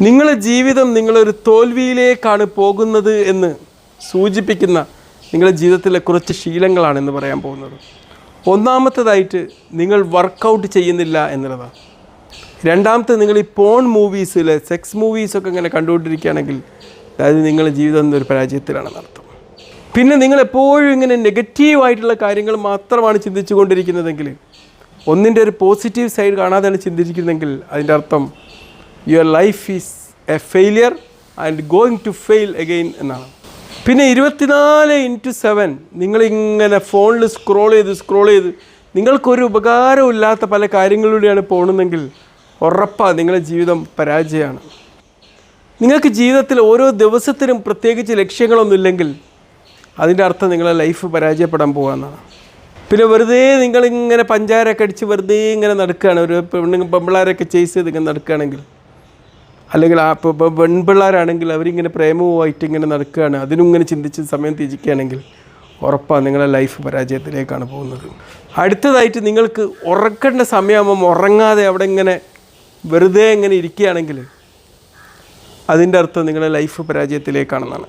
നിങ്ങളുടെ ജീവിതം നിങ്ങളൊരു തോൽവിയിലേക്കാണ് പോകുന്നത് എന്ന് സൂചിപ്പിക്കുന്ന നിങ്ങളുടെ ജീവിതത്തിലെ കുറച്ച് ശീലങ്ങളാണ് എന്ന് പറയാൻ പോകുന്നത്. ഒന്നാമത്തേതായിട്ട് നിങ്ങൾ വർക്കൗട്ട് ചെയ്യുന്നില്ല എന്നുള്ളതാണ് രണ്ടാമത്തെ നിങ്ങൾ ഈ പോൺ മൂവീസിൽ സെക്സ് മൂവീസൊക്കെ ഇങ്ങനെ കണ്ടുകൊണ്ടിരിക്കുകയാണെങ്കിൽ അതായത് നിങ്ങളുടെ ജീവിതം ഒരു പരാജയത്തിലാണെന്ന് അർത്ഥം പിന്നെ നിങ്ങൾ എപ്പോഴും ഇങ്ങനെ നെഗറ്റീവായിട്ടുള്ള കാര്യങ്ങൾ മാത്രമാണ് ചിന്തിച്ചു കൊണ്ടിരിക്കുന്നതെങ്കിൽ ഒന്നിന്റെ ഒരു പോസിറ്റീവ് സൈഡ് കാണാതെയാണ് ചിന്തിച്ചിരിക്കുന്നതെങ്കിൽ അതിന്റെ അർത്ഥം your life is a failure and going to fail again എന്നാണ്. പിന്നെ ഇരുപത്തിനാല് ഇന്റു സെവൻ നിങ്ങളിങ്ങനെ ഫോണിൽ സ്ക്രോൾ ചെയ്ത് സ്ക്രോൾ ചെയ്ത് നിങ്ങൾക്കൊരു ഉപകാരമില്ലാത്ത പല കാര്യങ്ങളിലൂടെയാണ് പോകുന്നതെങ്കിൽ ഉറപ്പാണ് നിങ്ങളുടെ ജീവിതം പരാജയമാണ്. നിങ്ങൾക്ക് ജീവിതത്തിൽ ഓരോ ദിവസത്തിനും പ്രത്യേകിച്ച് ലക്ഷ്യങ്ങളൊന്നുമില്ലെങ്കിൽ അതിന്റെ അർത്ഥം നിങ്ങളെ ലൈഫ് പരാജയപ്പെടാൻ പോകാമെന്നാണ് പിന്നെ വെറുതെ നിങ്ങളിങ്ങനെ പഞ്ചാരൊക്കെ അടിച്ച് വെറുതെ ഇങ്ങനെ നടക്കുകയാണ്. ഒരു പെണ്ണു പെമ്പിളാരൊക്കെ ചേസ് ചെയ്ത് ഇങ്ങനെ നടക്കുകയാണെങ്കിൽ അല്ലെങ്കിൽ ആ പെൺപിള്ളേരാണെങ്കിൽ അവരിങ്ങനെ പ്രേമവുമായിട്ട് ഇങ്ങനെ നടക്കുകയാണ്. അതിനും ഇങ്ങനെ ചിന്തിച്ച് സമയം ത്യജിക്കുകയാണെങ്കിൽ ഉറപ്പാണ് നിങ്ങളുടെ ലൈഫ് പരാജയത്തിലേക്കാണ് പോകുന്നത്. അടുത്തതായിട്ട് നിങ്ങൾക്ക് ഉറക്കേണ്ട സമയമാകുമ്പം ഉറങ്ങാതെ അവിടെ ഇങ്ങനെ വെറുതെ ഇങ്ങനെ ഇരിക്കുകയാണെങ്കിൽ അതിന്റെ അർത്ഥം നിങ്ങളുടെ ലൈഫ് പരാജയത്തിലേക്കാണെന്നാണ്.